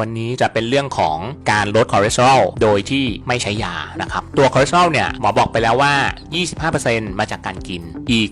วันนี้จะเป็นเรื่องของการลดคอเลสเตอรอลโดยที่ไม่ใช้ยานะครับ ตัวคอเลสเตอรอลเนี่ยหมอบอกไปแล้วว่า 25%มาจากการกิน อีก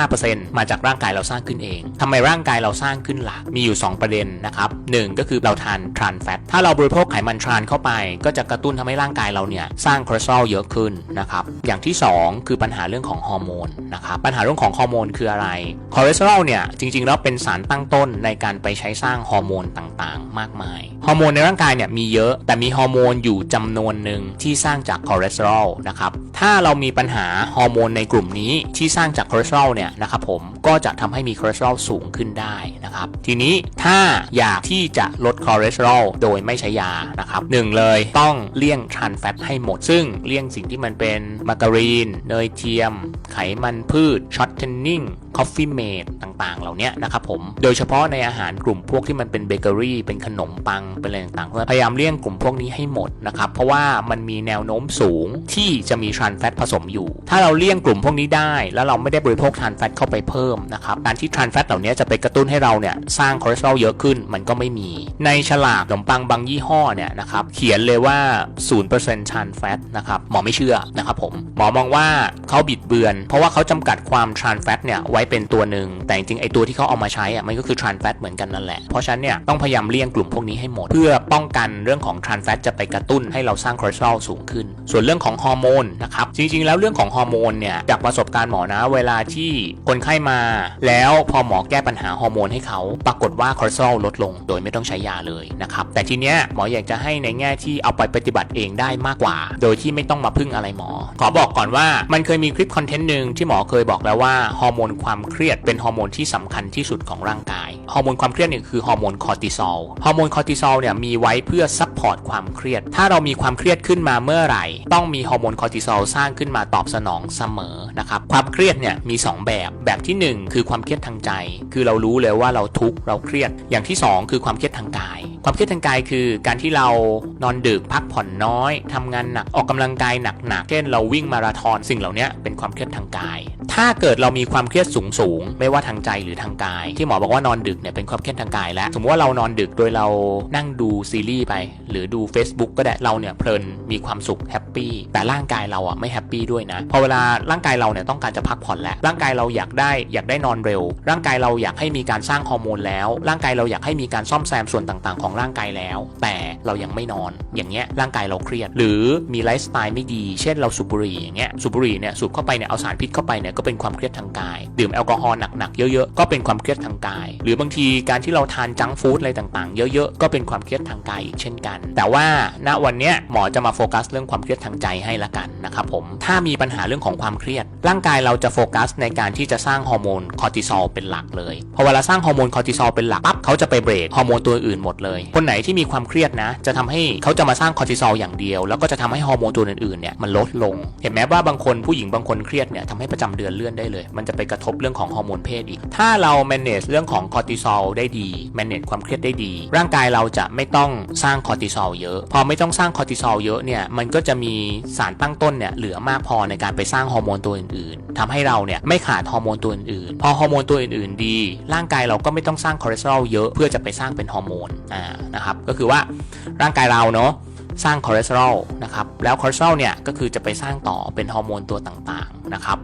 75%มาจากร่างกายเราสร้างขึ้นเองทำไมร่างกายเราสร้างขึ้นล่ะมีอยู่ 2 ประเด็นนะครับหนึ่งก็คือเราทานทรานแฟต ถ้าเราบริโภคไขมันทรานเข้าไป ก็จะกระตุ้นทำให้ร่างกายเราเนี่ยสร้างคอเลสเตอรอลเยอะขึ้นนะครับ อย่างที่ 2 คือปัญหาเรื่องของฮอร์โมนนะครับ ปัญหาเรื่องของฮอร์โมนคืออะไร คอเลสเตอรอลเนี่ยจริงๆแล้วเป็นสารตั้งต้นในการไปใช้สร้างฮอร์โมนต่างๆ มากมายฮอร์โมนในร่างกายเนี่ยมีเยอะ แต่มีฮอร์โมนอยู่จำนวนหนึ่งที่สร้างจากคอเลสเตอรอลนะครับถ้าเรามีปัญหาฮอร์โมนในกลุ่มนี้ที่สร้างจากคอเลสเตอรอลเนี่ยนะครับผมก็จะทำให้มีคอเลสเตอรอลสูงขึ้นได้นะครับทีนี้ถ้าอยากที่จะลดคอเลสเตอรอลโดยไม่ใช้ยานะครับหนึ่งเลยต้องเลี่ยงทรานแฟตให้หมด ซึ่งเลี่ยงสิ่งที่มันเป็นมาการีน เนยเทียม ไขมันพืชช็อตเทนนิ่ง คอฟฟี่เมดต่างๆ เหล่านี้นะครับผม โดยเฉพาะในอาหารกลุ่มพวกที่มันเป็นเบเกอรี่ เป็นขนมปัง เป็นอะไรต่างๆ พยายามเลี่ยงกลุ่มพวกนี้ให้หมดนะครับ เพราะว่ามันมีแนวโน้มสูงที่จะมีทรานแฟตผสมอยู่ ถ้าเราเลี่ยงกลุ่มพวกนี้ได้ แล้วเราไม่ได้บริโภคทรานแฟตเข้าไปเพิ่มนะครับ การที่ทรานแฟตเหล่านี้จะไปกระตุ้นให้เราเนี่ยสร้างคอเลสเตอรอลเยอะขึ้นมันก็ไม่มี ในฉลากขนมปังบางยี่ห้อเนี่ยนะครับเขียนเลยว่า 0%ทรานแฟตนะครับหมอไม่เชื่อนะครับผมหมอมองว่าเขาบิดเบือน เพราะว่าเขาจำกัดความทรานแฟตเนี่ยไว้เป็นตัวหนึ่งแต่จริงๆไอตัวที่เขาเอามาใช้อะมันก็คือทรานแฟตเหมือนกันนั่นแหละเพราะฉะนั้นเนี่ยต้องพยายามเลี่ยงกลุ่มพวกนี้ให้หมด เพื่อป้องกันเรื่องของทรานแฟตจะไปกระตุ้นให้เราสร้างคอเลสเตอรอลสูงขึ้น ส่วนเรื่องของฮอร์โมนนะครับจริงๆ แล้วเรื่องของฮอร์โมนเนี่ยจากประสบการณ์หมอนะ เวลาที่คนไข้มา แล้วพอหมอแก้ปัญหาฮอร์โมนให้เขาปรากฏว่าคอเลสเตอรอลลดลง โดยไม่ต้องใช้ยาเลยนะครับแต่ทีเนี้ยหมออยากจะให้ในแง่ที่เอาไปปฏิบัติเองได้มากกว่า โดยที่ไม่ต้องมาพึ่งอะไรหมอ ขอบอกก่อนว่ามันเคยมีคลิปคอนเทนต์หนึ่งที่หมอเคยบอกแล้วว่าฮอร์โมนความความเครียดเป็นฮอร์โมนที่สำคัญที่สุดของร่างกาย ฮอร์โมนความเครียดเนี่ยคือฮอร์โมนคอร์ติซอล ฮอร์โมนคอร์ติซอลเนี่ยมีไว้เพื่อซัพพอร์ตความเครียด ถ้าเรามีความเครียดขึ้นมาเมื่อไหร่ ต้องมีฮอร์โมนคอร์ติซอลสร้างขึ้นมาตอบสนองเสมอนะครับ ความเครียดเนี่ยมี 2 แบบ แบบทีหนึ่1 คือความเครียดทางใจ คือเรารู้เลยว่าเราทุกข์เราเครียด อย่างที่ 2 คือความเครียดทางกาย ความเครียดทางกายคือการที่เรานอนดึกพักผ่อนน้อยทำงานหนักออกกำลังกายหนักๆเช่นเราวิ่งมาราธอนสิ่งเหล่านี้เป็นความเครียดทางกาย ถ้าเกิดเรามีความเครียดสูงสูงไม่ว่าทางใจหรือทางกาย ที่หมอบอกว่านอนดึกเนี่ยเป็นความเครียดทางกายแล้วสมมติว่าเรานอนดึกโดยเรานั่งดูซีรีส์ไป หรือดู Facebook ก็ได้เราเนี่ยเพลินมีความสุขแฮป ปี้ แต่ร่างกายเราอะไม่แฮปปี้ด้วยนะ พอเวลาร่างกายเราเนี่ยต้องการจะพักผ่อนแล้ว ร่างกายเราอยากได้อยากได้นอนเร็ว ร่างกายเราอยากให้มีการสร้างฮอร์โมนแล้ว ร่างกายเราอยากให้มีการซ่อมแซมส่วนต่างๆ ของร่างกายแล้ว แต่เรายังไม่นอน อย่างเงี้ยร่างกายเราเครียด หรือมีไลฟ์สไตล์ไม่ดี เช่นเราสูบบุหรี่อย่างเงี้ย สูบบุหรี่เนี่ยสูบเข้าไปเนี่ยเอาสารพิษเข้าไปเนี่ยก็เป็นความเครียดทางกาย ดื่มแอลกอฮอล์หนักๆเยอะๆ ก็เป็นความเครียดทางกาย หรือบางทีการที่เราทานจังฟู้ดอะไรต่างๆ เยอะๆ ก็เป็นความเครียดทางกายอีกเช่นกัน แต่ว่าณวันเนี้ยหมอจะมาโฟกัสเรื่องความเครียดทางใจให้ละกันนะครับผมถ้ามีปัญหาเรื่องของความเครียด ร่างกายเราจะโฟกัสในการที่จะสร้างฮอร์โมนคอร์ติซอลเป็นหลักเลยพอเวลาสร้างฮอร์โมนคอร์ติซอลเป็นหลักปั๊บเขาจะไปเบรกฮอร์โมนตัวอื่นหมดเลย คนไหนที่มีความเครียดนะ จะทำให้เขาจะมาสร้างคอร์ติซอลอย่างเดียว แล้วก็จะทำให้ฮอร์โมนตัวอื่นๆเนี่ยมันลดลง เห็นไหมว่าบางคนผู้หญิงบางคนเครียดเนี่ยทำให้ประจำเดือนเลื่อนได้เลย มันจะไปกระทบเรื่องของฮอร์โมนเพศอีก ถ้าเรา manage เรื่องของคอร์ติซอลได้ดี manage ความเครียดได้ดี ร่างกายเราจะไม่ต้องสร้างคอร์ติซอลเยอะ พอไม่ต้องสร้างคอร์ติซอลเยอะเนี่ยมันก็จะมีีสารตั้งต้นเนี่ยเหลือมากพอในการไปสร้างฮอร์โมนตัวอื่นๆทำให้เราเนี่ยไม่ขาดฮอร์โมนตัวอื่นๆ พอฮอร์โมนตัวอื่นๆ ดี ร่างกายเราก็ไม่ต้องสร้างคอเลสเตอรอลเยอะเพื่อจะไปสร้างเป็นฮอร์โมนอ่านะครับก็คือว่าร่างกายเราเนาะสร้างคอเลสเตอรอลนะครับแล้วคอเลสเตอรอลเนี่ยก็คือจะไปสร้างต่อเป็นฮอร์โมนตัวต่างๆนะครับ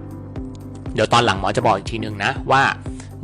เดี๋ยวตอนหลังหมอจะบอกอีกทีนึงนะว่า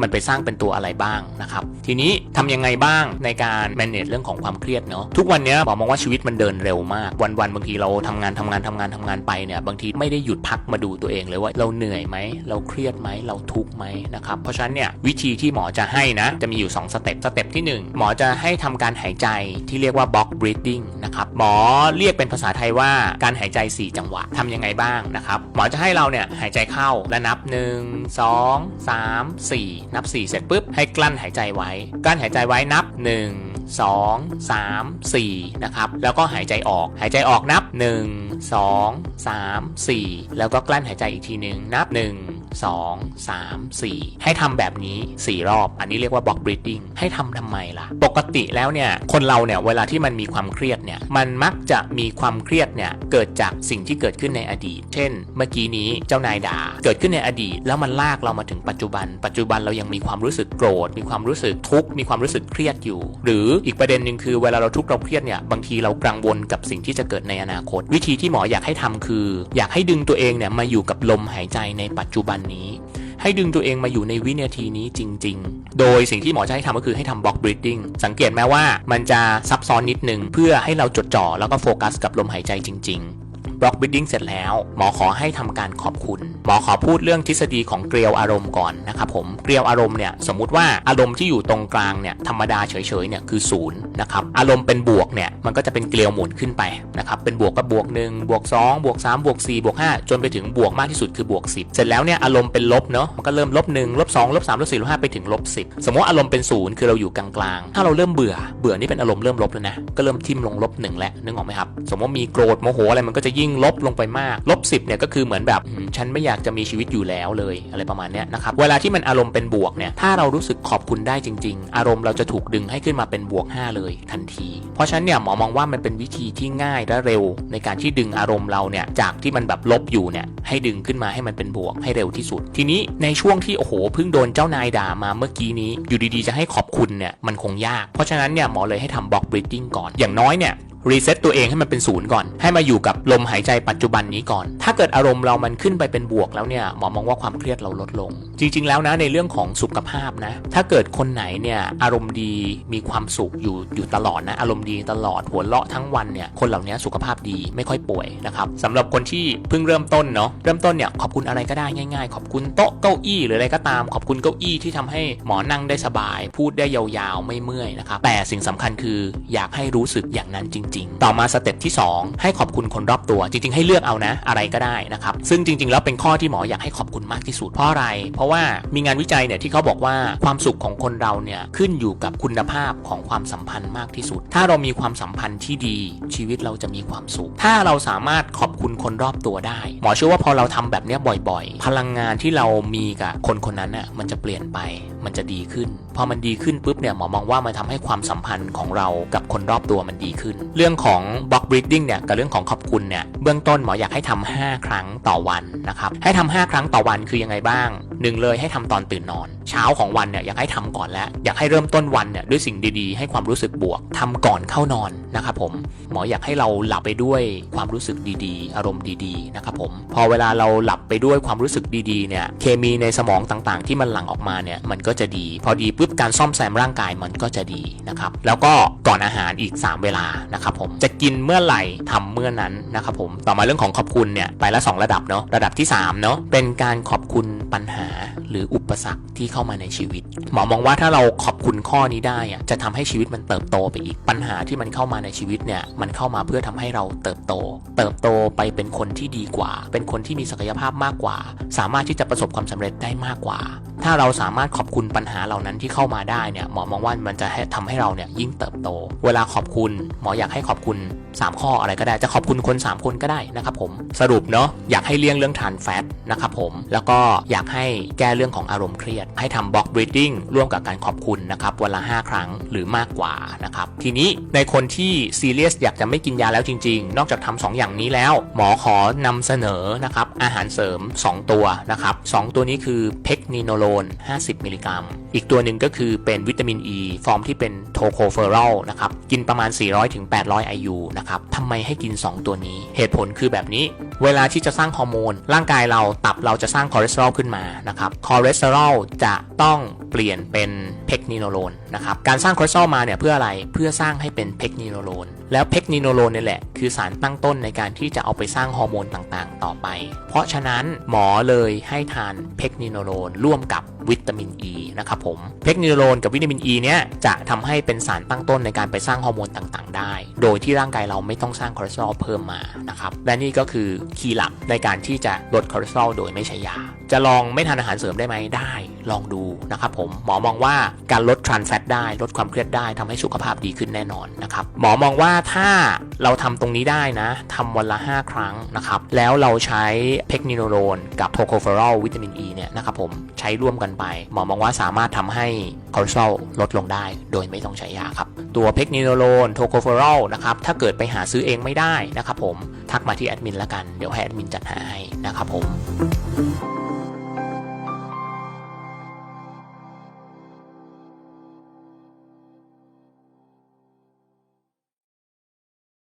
มันไปสร้างเป็นตัวอะไรบ้างนะครับ ทีนี้ทำยังไงบ้างในการ manage เรื่องของความเครียดเนาะทุกวันนี้หมอมองว่าชีวิตมันเดินเร็วมาก วันๆบางทีเราทำงานทำงานทำงานทำงานไปเนี่ยบางทีไม่ได้หยุดพักมาดูตัวเองเลยว่าเราเหนื่อยไหมเราเครียดไหมเราทุกข์ไหมนะครับเพราะฉะนั้นเนี่ยวิธีที่หมอจะให้นะจะมีอยู่ 2 สเต็ปสเต็ปที่ 1 หมอจะให้ทำการหายใจที่เรียกว่า box breathing นะครับหมอเรียกเป็นภาษาไทยว่าการหายใจ 4 จังหวะทำยังไงบ้างนะครับหมอจะให้เราเนี่ยหายใจเข้าและนับ 1 2 3 4นับ 4 เสร็จปุ๊บให้กลั้นหายใจไว้ กลั้นหายใจไว้นับ 1 2 3 4 นะครับ แล้วก็หายใจออก หายใจออกนับ 1 2 3 4 แล้วก็กลั้นหายใจอีกทีหนึ่งนับ 1 2 3 4 ให้ทำแบบนี้ 4 รอบ อันนี้เรียกว่า block breathing ให้ทำทำไมล่ะ ปกติแล้วเนี่ย คนเราเนี่ย เวลาที่มันมีความเครียดเนี่ย มันมักจะมีความเครียดเนี่ย เกิดจากสิ่งที่เกิดขึ้นในอดีต เช่น เมื่อกี้นี้เจ้านายด่า เกิดขึ้นในอดีต แล้วมันลากเรามาถึงปัจจุบัน ปัจจุบันเรายังมีความรู้สึกโกรธ มีความรู้สึกทุกข์ มีความรู้สึกเครียดอยู่ หรืออีกประเด็นหนึ่งคือเวลาเราทุกข์เราเครียดเนี่ย บางทีเรากังวลกับสิ่งที่จะเกิดในอนาคต วิธีที่หมออยากให้ทำคือ อยากให้ดึงตัวเองเนี่ยมาอยู่กับลมหายใจในปัจจุบันนี้ ให้ดึงตัวเองมาอยู่ในวินาทีนี้จริง ๆ โดยสิ่งที่หมอจะให้ทำก็คือให้ทำบล็อกบรีดดิ้งสังเกตไหมว่ามันจะซับซ้อนนิดนึงเพื่อให้เราจดจ่อแล้วก็โฟกัสกับลมหายใจจริง ๆ block breathing เสร็จแล้ว หมอขอให้ทำการขอบคุณ หมอขอพูดเรื่องทฤษฎีของเกลียวอารมณ์ก่อนนะครับผมเกลียวอารมณ์เนี่ยสมมุติว่าอารมณ์ที่อยู่ตรงกลางเนี่ยธรรมดาเฉยๆเนี่ยคือศูนย์นะครับอารมณ์เป็นบวกเนี่ยมันก็จะเป็นเกลียวหมุนขึ้นไปนะครับเป็นบวกก็บวก1บวก2บวก3บวก4บวก5จนไปถึงบวกมากที่สุดคือบวก10 เสร็จแล้วเนี่ยอารมณ์เป็นลบเนาะมันก็เริ่มลบ1ลบ2ลบ3ลบ4ลบ5ไปถึงลบ10 สมมติอารมณ์เป็นศูนย์คือเราอยู่กลางๆถ้าเราเริ่มเบื่อเบื่อนี่เป็นอารมณ์เริ่มลบแล้วนะก็เริ่มทิ่มลงลบหนึ่งแล้วนึกออกไหมครับสมมติมีโกรธโมโหอะไรมันก็จะยิ่งลบลงไปมาก ลบ10เนี่ยก็คือเหมือนแบบฉันไม่อยากจะมีชีวิตอยู่แล้วเลยอะไรประมาณนี้นะครับเวลาที่มันอารมณ์เป็นบวกเนี่ยถ้าเรารู้สึกขอบคุณได้จริง ๆ อารมณ์เราจะถูกดึงให้ขึ้นมาเป็นบวก 5 เลยทันที เพราะฉะนั้นเนี่ยหมอมองว่ามันเป็นวิธีที่ง่ายและเร็ว ในการที่ดึงอารมณ์เราเนี่ยจากที่มันแบบลบอยู่เนี่ยให้ดึงขึ้นมาให้มันเป็นบวกให้เร็วที่สุด ทีนี้ในช่วงที่โอ้โหเพิ่งโดนเจ้านายด่ามาเมื่อกี้นี้ อยู่ดีๆจะให้ขอบคุณเนี่ยมันคงยาก เพราะฉะนั้นเนี่ยหมอเลยให้ทำ block breathing ก่อนอย่างน้อยเนี่ย รีเซ็ตตัวเองให้มันเป็นศูนย์ก่อน ให้มาอยู่กับลมหายใจปัจจุบันนี้ก่อน ถ้าเกิดอารมณ์เรามันขึ้นไปเป็นบวกแล้วเนี่ยหมอมองว่าความเครียดเราลดลง จริง ๆ แล้วนะในเรื่องของสุขภาพนะ ถ้าเกิดคนไหนเนี่ยอารมณ์ดีมีความสุขอยู่อยู่ตลอดนะอารมณ์ดีตลอดหัวเราะทั้งวันเนี่ยคนเหล่านี้สุขภาพดีไม่ค่อยป่วยนะครับสำหรับคนที่เพิ่งเริ่มต้นเนาะเริ่มต้นเนี่ยขอบคุณอะไรก็ได้ง่าย ๆ ขอบคุณโต๊ะเก้าอี้หรืออะไรก็ตาม ขอบคุณเก้าอี้ที่ทำให้หมอนั่งได้สบาย พูดได้ยาวๆไม่เมื่อยนะครับแต่สิ่งสำคัญคืออยากให้รู้สึกอย่างนั้นจริง ๆ ต่อมาสเต็ปที่ 2 ให้ขอบคุณคนรอบตัวจริง ๆ ให้เลือกเอานะอะไรก็ได้นะครับ ซึ่งจริง ๆ แล้วเป็นข้อที่หมออยากให้ขอบคุณมากที่สุดเพราะอะไร เพราะว่ามีงานวิจัยเนี่ยที่เขาบอกว่าความสุขของคนเราเนี่ยขึ้นอยู่กับคุณภาพของความสัมพันธ์มากที่สุด ถ้าเรามีความสัมพันธ์ที่ดี ชีวิตเราจะมีความสุข ถ้าเราสามารถขอบคุณคนรอบตัวได้ หมอเชื่อว่าพอเราทำแบบนี้บ่อยๆ พลังงานที่เรามีกับคนคนนั้นน่ะมันจะเปลี่ยนไป มันจะดีขึ้น พอมันดีขึ้นปุ๊บเนี่ยหมอมองว่ามันทำให้ความสัมพันธ์ของเรากับคนรอบตัวมันดีขึ้น เรื่องของ block breathing เนี่ยกับเรื่องของขอบคุณเนี่ยเบื้องต้นหมออยากให้ทำ5 5 ครั้งต่อวันนะครับให้ทำ5ครั้งต่อวันคือยังไงบ้างหนึ่งเลยให้ทำตอนตื่นนอน เช้าของวันเนี่ยอยากให้ทำก่อนแล้ว อยากให้เริ่มต้นวันเนี่ยด้วยสิ่งดีๆ ให้ความรู้สึกบวกทำก่อนเข้านอนนะครับผมหมออยากให้เราหลับไปด้วยความรู้สึกดีๆ อารมณ์ดีๆนะครับผมพอเวลาเราหลับไปด้วยความรู้สึกดีๆเนี่ยเคมีในสมองต่างๆ ที่มันหลั่งออกมาเนี่ยมันก็จะดี พอดีปุ๊บการซ่อมแซมร่างกายมันก็จะดีนะครับแล้วก็ก่อนอาหารอีก 3 เวลานะครับผมจะกินเมื่อไหร่ทำเมื่อนั้นนะครับผมต่อมาเรื่องของขอบคุณเนี่ยไปละ 2 ระดับเนาะระดับที่3เนาะเป็นการขอบคุณปัญหาหรืออุปสรรคที่เข้ามาในชีวิต หมอมองว่าถ้าเราขอบคุณข้อนี้ได้อะจะทำให้ชีวิตมันเติบโตไปอีกปัญหาที่มันเข้ามาในชีวิตเนี่ยมันเข้ามาเพื่อทำให้เราเติบโต เติบโตไปเป็นคนที่ดีกว่า เป็นคนที่มีศักยภาพมากกว่า สามารถที่จะประสบความสำเร็จได้มากกว่า ถ้าเราสามารถขอบคุณปัญหาเหล่านั้นที่เข้ามาได้เนี่ยหมอมองว่ามันจะให้ทำให้เราเนี่ยยิ่งเติบโต เวลาขอบคุณ หมออยากให้ขอบคุณ 3 ข้ออะไรก็ได้จะขอบคุณคน 3 คนก็ได้นะครับผมสรุปเนาะอยากให้เลี่ยงเรื่องทานแฟตนะครับผมแล้วก็อยากให้แก้เรื่องของอารมณ์เครียดใให้ทำบล็อกบรีดดิ้งร่วมกับการขอบคุณนะครับวันละ 5 ครั้งหรือมากกว่านะครับทีนี้ในคนที่ซีเรียสอยากจะไม่กินยาแล้วจริง ๆ นอกจากทำสองอย่างนี้แล้ว หมอขอนำเสนอนะครับอาหารเสริม 2 ตัวนะครับสองตัวนี้คือเพกนิโนโลน 50 มิลลิกรัม อีกตัวหนึ่งก็คือเป็นวิตามินอ e, ีฟอร์มที่เป็นโทโคเฟอรอลนะครับกินประมาณ 400-800 IU นะครับทำไมให้กิน 2 ตัวนี้ เหตุผลคือแบบนี้เวลาที่จะสร้างฮอร์โมนร่างกายเราตับเราจะสร้างคอเลสเตอรอลขึ้นมานะครับคอเลสเตอรอลจะต้องเปลี่ยนเป็นเพกนิโนโลนนะครับการสร้างคอเลสเตอรอลมาเนี่ยเพื่ออะไรเพื่อสร้างให้เป็นเพกนิโนโลนแล้วเพกนิโนโลนนี่แหละคือสารตั้งต้นในการที่จะเอาไปสร้างฮอร์โมนต่างๆ ต่อไป เพราะฉะนั้นหมอเลยให้ทานเพกนิโนโลนร่วมกับ วิตามินอ e ีนะครับผมเพกนิโรนกับวิตามินอ e ีเนี้ยจะทำให้เป็นสารตั้งต้นในการไปสร้างฮอร์โมนต่างๆ ได้ โดยที่ร่างกายเราไม่ต้องสร้างคอเลสเตอรอลเพิ่มมานะครับและนี่ก็คือคีย์หลักในการที่จะลดคอเลสเตอรอลโดยไม่ใช้ยา จะลองไม่ทานอาหารเสริมได้ไหมได้ ลองดูนะครับผมหมอมองว่าการลดทรานแฟตได้ลดความเครียดได้ทำให้สุขภาพดีขึ้นแน่นอนนะครับหมอมองว่าถ้าเราทำตรงนี้ได้นะทำวันละ 5 ครั้งนะครับแล้วเราใช้เพกนิโนโรนกับโทโคเฟอรอลวิตามินอ e ีเนี่ยนะครับผมใช้ร่วมกันไป หมอมองว่าสามารถทำให้คอเลสเตอรอลลดลงได้ โดยไม่ต้องใช้ยาครับ ตัวเพกนิโรนโทโคเฟอรอลนะครับถ้าเกิดไปหาซื้อเองไม่ได้นะครับผมทักมาที่แอดมินแล้วกันเดี๋ยวให้แอดมินจัดหาให้นะครับผม